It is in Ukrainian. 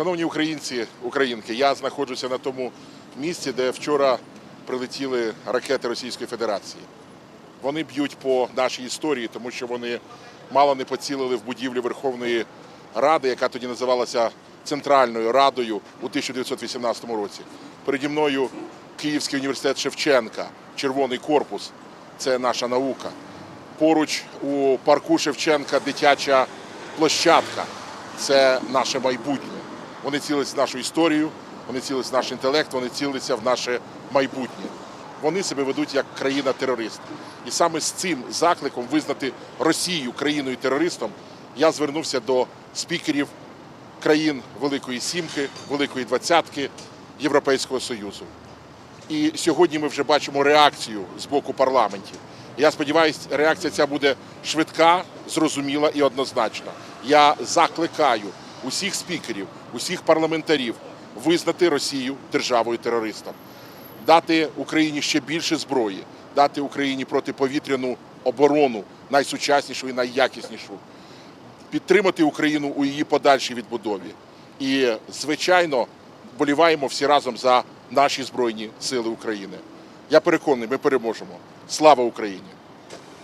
Шановні українці, українки, я знаходжуся на тому місці, де вчора прилетіли ракети Російської Федерації. Вони б'ють по нашій історії, тому що вони мало не поцілили в будівлю Верховної Ради, яка тоді називалася Центральною Радою у 1918 році. Переді мною Київський університет Шевченка, Червоний корпус це наша наука. Поруч у парку Шевченка дитяча площадка це наше майбутнє. Вони цілились в нашу історію, вони цілились в наш інтелект, вони цілилися в наше майбутнє. Вони себе ведуть як країна-терорист. І саме з цим закликом визнати Росію країною терористом я звернувся до спікерів країн Великої Сімки, Великої Двадцятки, Європейського Союзу. І сьогодні ми вже бачимо реакцію з боку парламентів. Я сподіваюся, реакція ця буде швидка, зрозуміла і однозначна. Я закликаю усіх спікерів, усіх парламентарів визнати Росію державою терористом, дати Україні ще більше зброї, дати Україні протиповітряну оборону найсучаснішу і найякіснішу, підтримати Україну у її подальшій відбудові. І, звичайно, боліваємо всі разом за наші Збройні Сили України. Я переконаний, ми переможемо. Слава Україні!